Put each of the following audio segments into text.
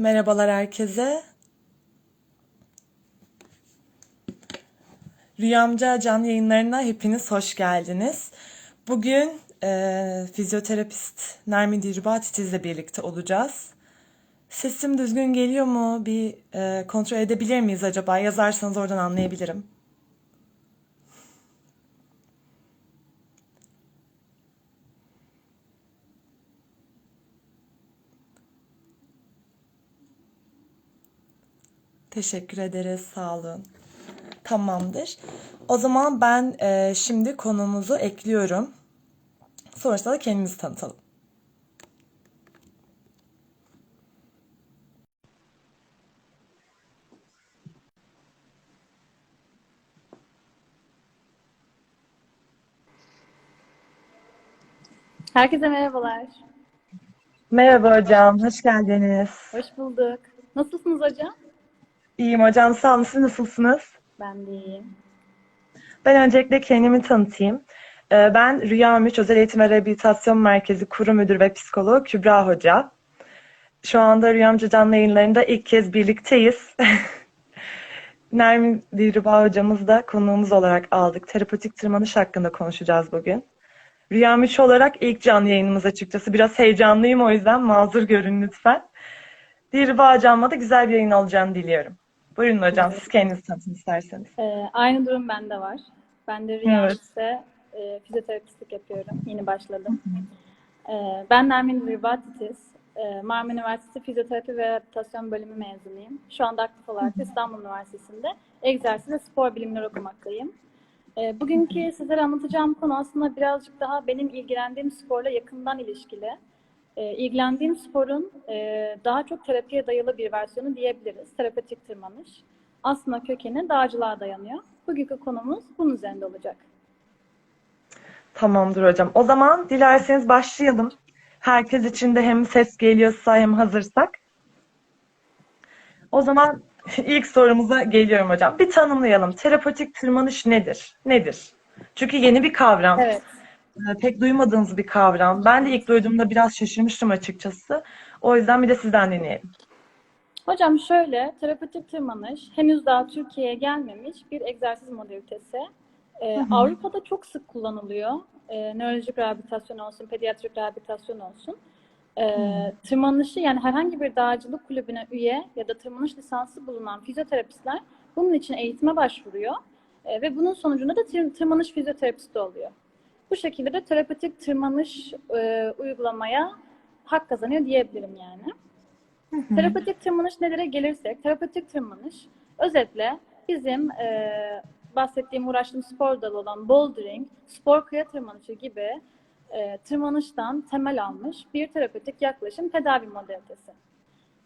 Merhabalar herkese. Rüyamca canlı yayınlarına hepiniz hoş geldiniz. Bugün e, fizyoterapist Nermin Dilruba Titiz'le birlikte olacağız. Sesim düzgün geliyor mu? Bir e, kontrol edebilir miyiz acaba? Yazarsanız oradan anlayabilirim. Teşekkür ederiz, sağ olun. Tamamdır. O zaman ben e, şimdi konumuzu ekliyorum. Sonrasında da kendimizi tanıtalım. Herkese merhabalar. Merhaba hocam, hoş geldiniz. Hoş bulduk. Nasılsınız hocam? İyiyim hocam, sağ olun. Siz nasılsınız? Ben de iyiyim. Ben öncelikle kendimi tanıtayım. Ee, Ben Rüya Müç Özel Eğitim ve Rehabilitasyon Merkezi Kurum Müdürü ve Psikoloğu Kübra Hoca. Şu anda Rüyamcı canlı yayınlarında ilk kez birlikteyiz. Nermin Dilruba hocamız da konuğumuz olarak aldık. Terapetik tırmanış hakkında konuşacağız bugün. Rüya Müç olarak ilk canlı yayınımız açıkçası. Biraz heyecanlıyım o yüzden mazur görün lütfen. Dilruba hocamla da güzel bir yayın olacağını diliyorum. Buyurun hocam, siz kendinizi tanıtın isterseniz. Ee, aynı durum bende var. Ben de Evet. Rüyamızda e, fizyoterapistlik yapıyorum. Yeni başladım. Ee, ben Nermin Dilruba Titiz. Ee, Marmara Üniversitesi Fizyoterapi ve Rehabilitasyon Bölümü mezunuyum. Şu anda aktif olarak İstanbul Üniversitesi'nde egzersiz ve spor bilimleri okumaktayım. Ee, bugünkü sizlere anlatacağım konu aslında birazcık daha benim ilgilendiğim sporla yakından ilişkili. Ee, ilgilendiğim sporun e, daha çok terapiye dayalı bir versiyonu diyebiliriz. Terapetik tırmanış. Aslında kökeni dağcılığa dayanıyor. Bugünkü konumuz bunun üzerinde olacak. Tamamdır hocam. O zaman dilerseniz başlayalım. Herkes için de hem ses geliyorsa hem hazırsak. O zaman ilk sorumuza geliyorum hocam. Bir tanımlayalım. Terapetik tırmanış nedir? Nedir? Çünkü yeni bir kavram. Evet. Ee, Pek duymadığınız bir kavram. Ben de ilk duyduğumda biraz şaşırmıştım açıkçası. O yüzden bir de sizden dinleyelim. Hocam şöyle, terapetik tırmanış henüz daha Türkiye'ye gelmemiş bir egzersiz modalitesi. Ee, Avrupa'da çok sık kullanılıyor. Ee, nörolojik rehabilitasyon olsun, pediatrik rehabilitasyon olsun. Ee, tırmanışı yani herhangi bir dağcılık kulübüne üye ya da tırmanış lisansı bulunan fizyoterapistler bunun için eğitime başvuruyor. Ee, ve bunun sonucunda da tır- tırmanış fizyoterapisti oluyor. Bu şekilde de terapetik tırmanış e, uygulamaya hak kazanıyor diyebilirim yani. Terapetik tırmanış nelere gelirsek, terapetik tırmanış özetle bizim e, bahsettiğim, uğraştığım spor dalı olan bouldering, spor kaya tırmanışı gibi e, tırmanıştan temel almış bir terapetik yaklaşım tedavi modalitesi.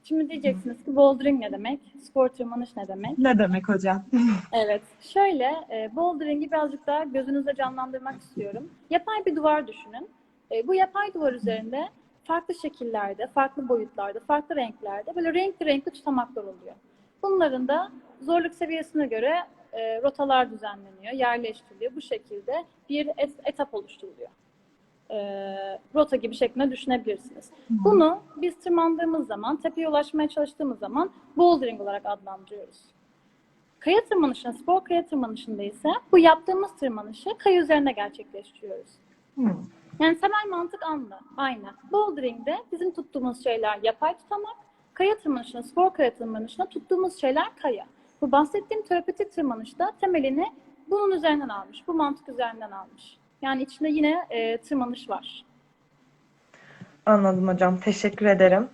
Şimdi diyeceksiniz ki bouldering ne demek, spor tırmanış ne demek? Ne demek hocam? Evet, şöyle e, bouldering'i birazcık daha gözünüzde canlandırmak istiyorum. Yapay bir duvar düşünün. E, bu yapay duvar üzerinde farklı şekillerde, farklı boyutlarda, farklı renklerde böyle renkli renkli tutamaklar oluyor. Bunların da zorluk seviyesine göre e, rotalar düzenleniyor, yerleştiriliyor. Bu şekilde bir et- etap oluşturuluyor. E, rota gibi şeklinde düşünebilirsiniz. Bunu biz tırmandığımız zaman, tepeye ulaşmaya çalıştığımız zaman bouldering olarak adlandırıyoruz. Kaya tırmanışında, spor kaya tırmanışında ise bu yaptığımız tırmanışı kaya üzerinde gerçekleştiriyoruz. Hmm. Yani temel mantık aynı. aynı. Bouldering'de bizim tuttuğumuz şeyler yapay tutamak, kaya tırmanışında, spor kaya tırmanışında tuttuğumuz şeyler kaya. Bu bahsettiğim terapetik tırmanışta temelini bunun üzerinden almış, bu mantık üzerinden almış. Yani içinde yine e, tırmanış var. Anladım hocam. Teşekkür ederim.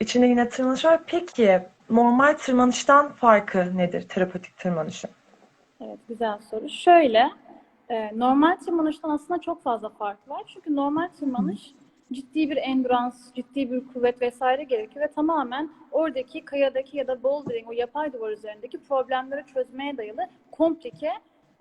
İçinde yine tırmanış var. Peki normal tırmanıştan farkı nedir terapetik tırmanışın? Evet, güzel soru. Şöyle, e, normal tırmanıştan aslında çok fazla fark var. Çünkü normal tırmanış ciddi bir endurans, ciddi bir kuvvet vesaire gerekiyor ve tamamen oradaki kayadaki ya da bouldering, o yapay duvar üzerindeki problemleri çözmeye dayalı komplike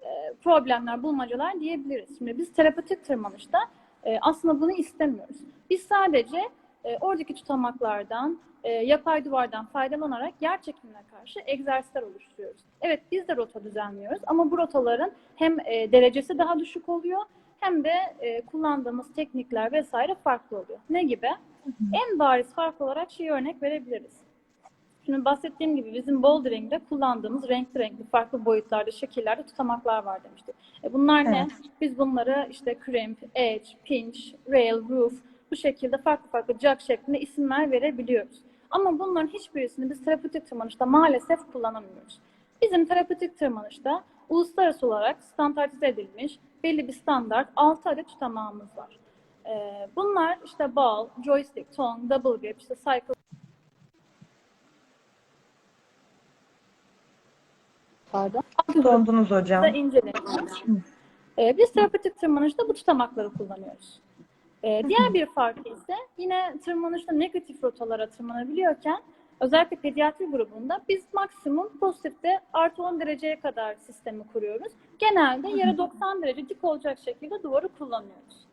e, problemler, bulmacalar diyebiliriz. Şimdi biz terapetik tırmanışta e, aslında bunu istemiyoruz. Biz sadece e, oradaki tutamaklardan, e, yapay duvardan faydalanarak yer çekimine karşı egzersizler oluşturuyoruz. Evet biz de rota düzenliyoruz ama bu rotaların hem e, derecesi daha düşük oluyor hem de e, kullandığımız teknikler vesaire farklı oluyor. Ne gibi? En bariz fark olarak şeyi örnek verebiliriz. Şimdi bahsettiğim gibi bizim bouldering'de kullandığımız renkli renkli farklı boyutlarda, şekillerde tutamaklar var demiştik. E bunlar ne? Evet. Biz bunları işte crimp, edge, pinch, rail, roof bu şekilde farklı farklı jug şeklinde isimler verebiliyoruz. Ama bunların hiçbirisini biz terapötik tırmanışta maalesef kullanamıyoruz. Bizim terapötik tırmanışta uluslararası olarak standartize edilmiş belli bir standart 6 adet tutamağımız var. Ee, bunlar işte ball, joystick, tongue, double grip, işte cycle pardon. Dondunuz hocam. inceleniyor. Ee, biz terapötik tırmanışta bu tutamakları kullanıyoruz. Ee, diğer bir farkı ise yine tırmanışta negatif rotalara tırmanabiliyorken özellikle pediatri grubunda biz maksimum pozitifte artı 10 dereceye kadar sistemi kuruyoruz. Genelde yere 90 derece dik olacak şekilde duvarı kullanıyoruz.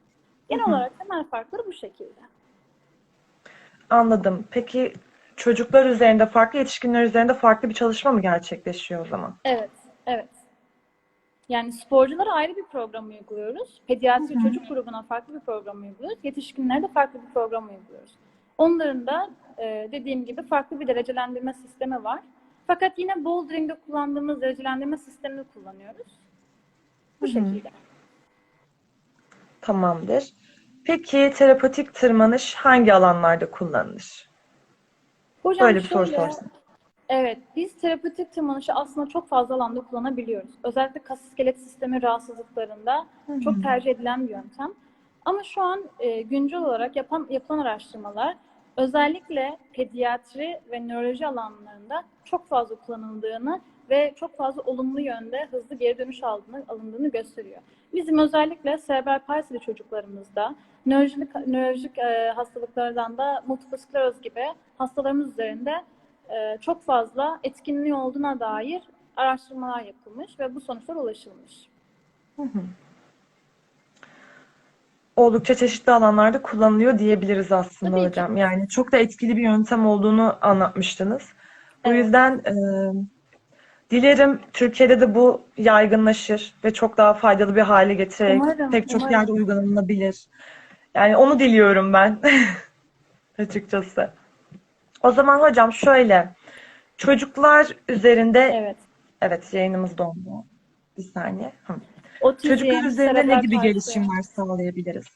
Genel olarak temel farkları bu şekilde. Anladım. Peki çocuklar üzerinde, farklı yetişkinler üzerinde farklı bir çalışma mı gerçekleşiyor o zaman? Evet, evet. Yani sporculara ayrı bir program uyguluyoruz. Pediatri çocuk grubuna farklı bir program uyguluyoruz. Yetişkinlere de farklı bir program uyguluyoruz. Onların da e, dediğim gibi farklı bir derecelendirme sistemi var. Fakat yine bouldering'de kullandığımız derecelendirme sistemini kullanıyoruz. Bu şekilde. Tamamdır. Peki terapatik tırmanış hangi alanlarda kullanılır? Hocam Böyle bir soru şöyle, sorsam. Evet, biz terapötik tırmanışı aslında çok fazla alanda kullanabiliyoruz. Özellikle kas iskelet sistemi rahatsızlıklarında Hı çok tercih edilen bir yöntem. Ama şu an e, güncel olarak yapan, yapılan araştırmalar özellikle pediatri ve nöroloji alanlarında çok fazla kullanıldığını ve çok fazla olumlu yönde hızlı geri dönüş aldığını, alındığını gösteriyor. Bizim özellikle serebral palsili çocuklarımızda nörolojik, nörolojik e, hastalıklardan da multiple skleroz gibi hastalarımız üzerinde e, çok fazla etkinliği olduğuna dair araştırmalar yapılmış ve bu sonuçlara ulaşılmış. Hı hı. Oldukça çeşitli alanlarda kullanılıyor diyebiliriz aslında Tabii ki. hocam. Yani çok da etkili bir yöntem olduğunu anlatmıştınız. Bu Evet. yüzden e, dilerim Türkiye'de de bu yaygınlaşır ve çok daha faydalı bir hale getirerek Umarım, pek çok umarım. yerde uygulanabilir. Yani onu diliyorum ben açıkçası. O zaman hocam şöyle, çocuklar üzerinde, Evet. evet yayınımız dondu. Bir saniye. Hı. Otizm, Çocuklar üzerinde ne gibi palsi. gelişimler sağlayabiliriz?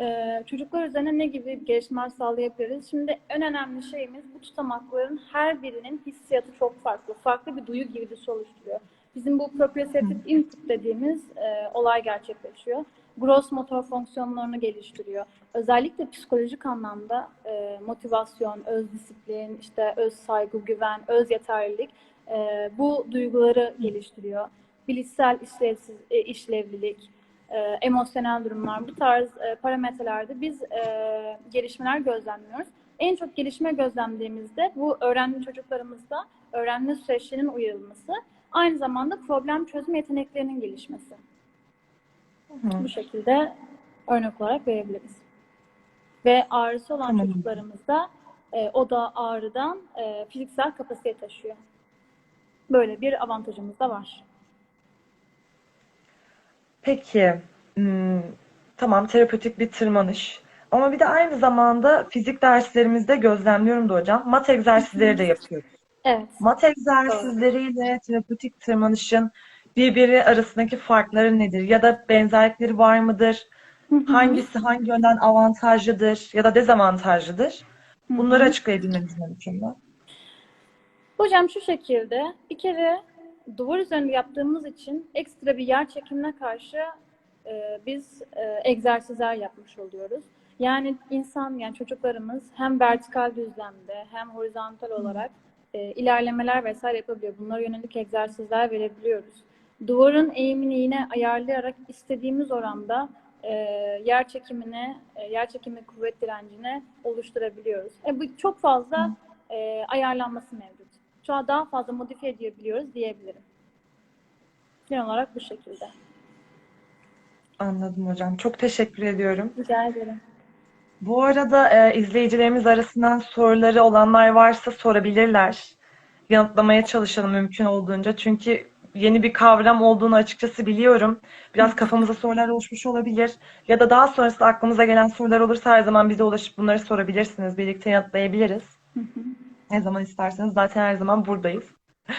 Ee, çocuklar üzerine ne gibi gelişmeler sağlayabiliriz? Şimdi en önemli şeyimiz bu tutamakların her birinin hissiyatı çok farklı. Farklı bir duyu girdisi oluşturuyor. Bizim bu proprioceptive input dediğimiz e, olay gerçekleşiyor. Gross motor fonksiyonlarını geliştiriyor. Özellikle psikolojik anlamda e, motivasyon, öz disiplin, işte öz saygı, güven, öz yeterlilik e, bu duyguları geliştiriyor. Bilişsel işlevsiz, e, işlevlilik, e, emosyonel durumlar, bu tarz e, parametrelerde biz e, gelişmeler gözlemliyoruz. En çok gelişme gözlemlediğimizde bu öğrenme çocuklarımızda öğrenme süreçlerinin uyarılması, aynı zamanda problem çözüm yeteneklerinin gelişmesi. Hı. Bu şekilde örnek olarak verebiliriz. Ve ağrısı olan Tamam. çocuklarımızda e, o da ağrıdan e, fiziksel kapasite taşıyor. Böyle bir avantajımız da var. Peki, hmm, tamam terapötik bir tırmanış. Ama bir de aynı zamanda fizik derslerimizde gözlemliyorum da hocam. Mat egzersizleri de yapıyoruz. Evet. Mat egzersizleriyle terapötik tırmanışın birbiri arasındaki farkları nedir? Ya da benzerlikleri var mıdır? Hangisi hangi yönden avantajlıdır ya da dezavantajlıdır? Bunları açıklayabilmeniz mümkün mü? Hocam şu şekilde bir kere duvar üzerinde yaptığımız için ekstra bir yer çekimine karşı e, biz e, egzersizler yapmış oluyoruz. Yani insan yani çocuklarımız hem vertikal düzlemde hem horizontal olarak e, ilerlemeler vesaire yapabiliyor. Bunlara yönelik egzersizler verebiliyoruz. Duvarın eğimini yine ayarlayarak istediğimiz oranda e, yer çekimine, e, yer çekimi kuvvet direncine oluşturabiliyoruz. E, bu çok fazla e, ayarlanması mevcut. Şu an daha fazla modifiye edebiliyoruz diyebilirim. Genel olarak bu şekilde. Anladım hocam. Çok teşekkür ediyorum. Rica ederim. Bu arada e, izleyicilerimiz arasından soruları olanlar varsa sorabilirler. Yanıtlamaya çalışalım mümkün olduğunca. Çünkü yeni bir kavram olduğunu açıkçası biliyorum. Biraz kafamıza sorular oluşmuş olabilir. Ya da daha sonrasında aklımıza gelen sorular olursa her zaman bize ulaşıp bunları sorabilirsiniz. Birlikte yanıtlayabiliriz. Hı hı. Ne zaman isterseniz zaten her zaman buradayız.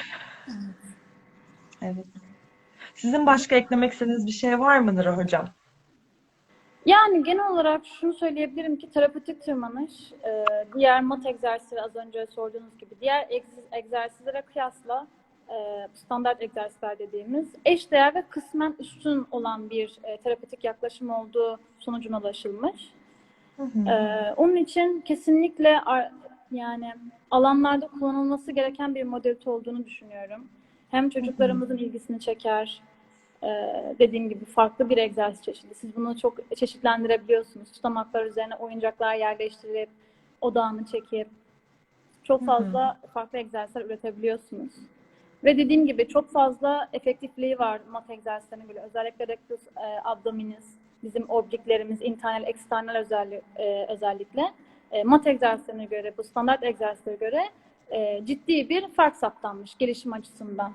Evet. Sizin başka eklemek istediğiniz bir şey var mıdır hocam? Yani genel olarak şunu söyleyebilirim ki terapötik tırmanış e, diğer mat egzersizleri az önce sorduğunuz gibi diğer egz- egzersizlere kıyasla e, standart egzersizler dediğimiz eşdeğer ve kısmen üstün olan bir e, terapötik yaklaşım olduğu sonucuna ulaşılmış. Hı hı. Ee, onun için kesinlikle ar- yani alanlarda kullanılması gereken bir modalite olduğunu düşünüyorum. Hem çocuklarımızın ilgisini çeker, ee, dediğim gibi farklı bir egzersiz çeşidi. Siz bunu çok çeşitlendirebiliyorsunuz. Tutamaklar üzerine oyuncaklar yerleştirip, odağını çekip çok fazla farklı egzersizler üretebiliyorsunuz. Ve dediğim gibi çok fazla efektifliği var mat egzersizlerine göre. Özellikle rectus e, abdominis, bizim obliklerimiz, internal, external özelli, e, özellikle e, mat egzersizlerine göre, bu standart egzersizlere göre e, ciddi bir fark saptanmış gelişim açısından.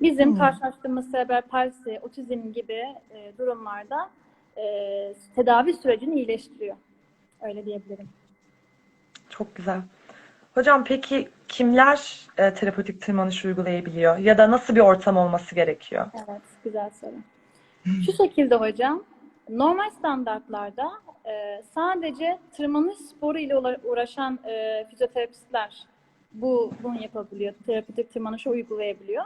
Bizim Hmm. karşılaştığımız serebral palsi, otizm gibi e, durumlarda e, tedavi sürecini iyileştiriyor. Öyle diyebilirim. Çok güzel. Hocam peki kimler e, terapötik tırmanış uygulayabiliyor? Ya da nasıl bir ortam olması gerekiyor? Evet, güzel soru. Şu şekilde hocam, normal standartlarda e, sadece tırmanış sporu ile uğra- uğraşan e, fizyoterapistler bu bunu yapabiliyor, terapötik tırmanışı uygulayabiliyor.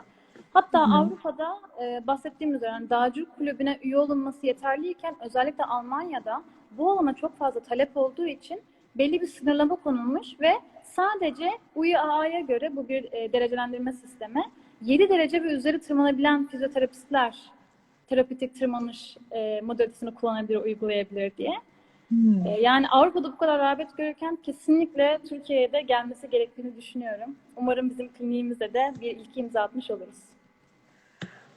Hatta Hı hı. Avrupa'da e, bahsettiğim üzere yani dağcılık kulübüne üye olunması yeterliyken özellikle Almanya'da bu alana çok fazla talep olduğu için belli bir sınırlama konulmuş ve sadece UIAA'ya göre bu bir e, derecelendirme sistemi 7 derece ve üzeri tırmanabilen fizyoterapistler terapötik tırmanış e, modalitesini kullanabilir, uygulayabilir diye. Hmm. E, yani Avrupa'da bu kadar rağbet görürken kesinlikle Türkiye'ye de gelmesi gerektiğini düşünüyorum. Umarım bizim kliniğimizde de bir ilki imza atmış oluruz.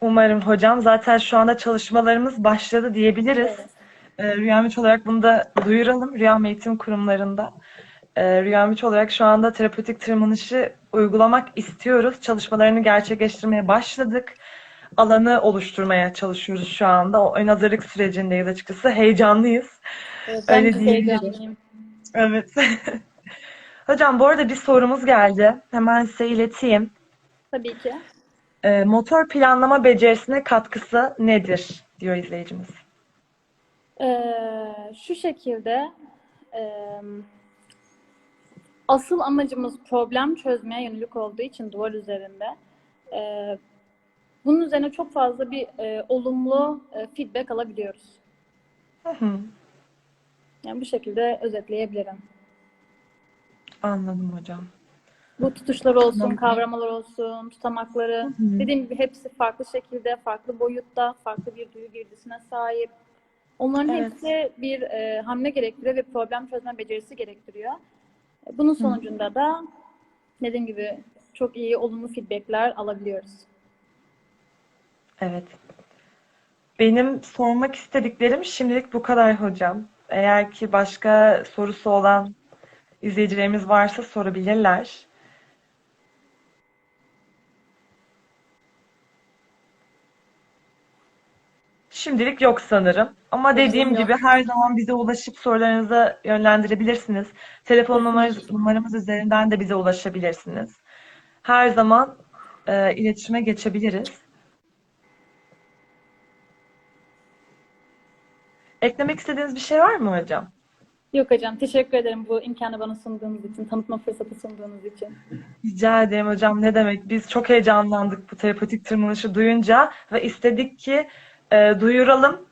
Umarım hocam. Zaten şu anda çalışmalarımız başladı diyebiliriz. Evet. E, Rüyam Üç olarak bunu da duyuralım. Rüyam Eğitim Kurumlarında. E, Rüyam Üç olarak şu anda terapötik tırmanışı uygulamak istiyoruz. Çalışmalarını gerçekleştirmeye başladık. Alanı oluşturmaya çalışıyoruz şu anda. O ön hazırlık sürecindeyiz açıkçası. Heyecanlıyız. Evet, ben Öyle heyecanlıyım. Evet. Hocam bu arada bir sorumuz geldi. Hemen size ileteyim. Tabii ki. E, motor planlama becerisine katkısı nedir? diyor izleyicimiz. Ee, şu şekilde e, asıl amacımız problem çözmeye yönelik olduğu için duvar üzerinde e, bunun üzerine çok fazla bir e, olumlu e, feedback alabiliyoruz. Hı hı. Yani bu şekilde özetleyebilirim. Anladım hocam. Bu tutuşlar olsun, Tamam. kavramalar olsun, tutamakları. hı. Dediğim gibi hepsi farklı şekilde, farklı boyutta, farklı bir duyu girdisine sahip. Onların Evet. hepsi bir e, hamle gerektiriyor ve problem çözme becerisi gerektiriyor. Bunun sonucunda da dediğim gibi çok iyi olumlu feedbackler alabiliyoruz. Evet. Benim sormak istediklerim şimdilik bu kadar hocam. Eğer ki başka sorusu olan izleyicilerimiz varsa sorabilirler. Şimdilik yok sanırım. Ama dediğim yok. gibi her zaman bize ulaşıp sorularınızı yönlendirebilirsiniz. Telefon numaramız, numaramız üzerinden de bize ulaşabilirsiniz. Her zaman e, iletişime geçebiliriz. Eklemek istediğiniz bir şey var mı hocam? Yok hocam, teşekkür ederim bu imkanı bana sunduğunuz için, tanıtma fırsatı sunduğunuz için. Rica ederim hocam. Ne demek? Biz çok heyecanlandık bu terapötik tırmanışı duyunca ve istedik ki e, duyuralım.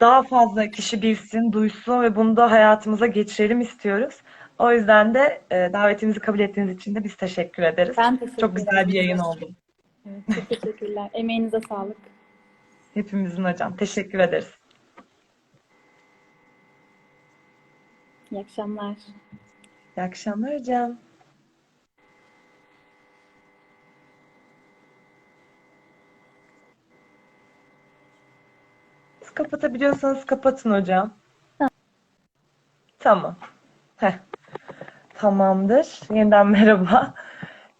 Daha fazla kişi bilsin, duysun ve bunu da hayatımıza geçirelim istiyoruz. O yüzden de e, davetimizi kabul ettiğiniz için de biz teşekkür ederiz. Ben teşekkür Çok güzel ederim. bir yayın oldu. Evet, çok teşekkürler. Emeğinize sağlık. Hepimizin hocam. Teşekkür ederiz. İyi akşamlar. İyi akşamlar hocam. Siz kapatabiliyorsanız kapatın hocam. Tamam. Heh. Tamamdır. Yeniden merhaba.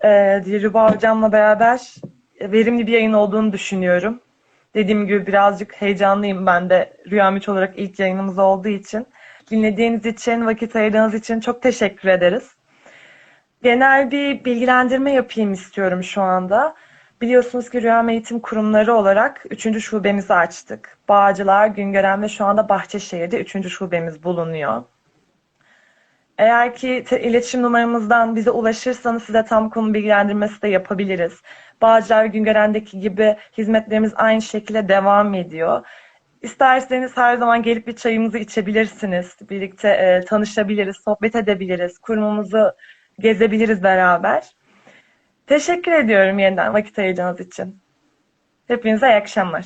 Ee, Dilruba hocamla beraber verimli bir yayın olduğunu düşünüyorum. Dediğim gibi birazcık heyecanlıyım ben de Rüyam 3 olarak ilk yayınımız olduğu için. Dinlediğiniz için, vakit ayırdığınız için çok teşekkür ederiz. Genel bir bilgilendirme yapayım istiyorum şu anda. Biliyorsunuz ki Rüyam Eğitim Kurumları olarak 3. şubemizi açtık. Bağcılar, Güngören ve şu anda Bahçeşehir'de 3. şubemiz bulunuyor. Eğer ki iletişim numaramızdan bize ulaşırsanız size tam konu bilgilendirmesi de yapabiliriz. Bağcılar Güngören'deki gibi hizmetlerimiz aynı şekilde devam ediyor. İsterseniz her zaman gelip bir çayımızı içebilirsiniz. Birlikte e, tanışabiliriz, sohbet edebiliriz, kurumumuzu gezebiliriz beraber. Teşekkür ediyorum yeniden vakit ayırdığınız için. Hepinize iyi akşamlar.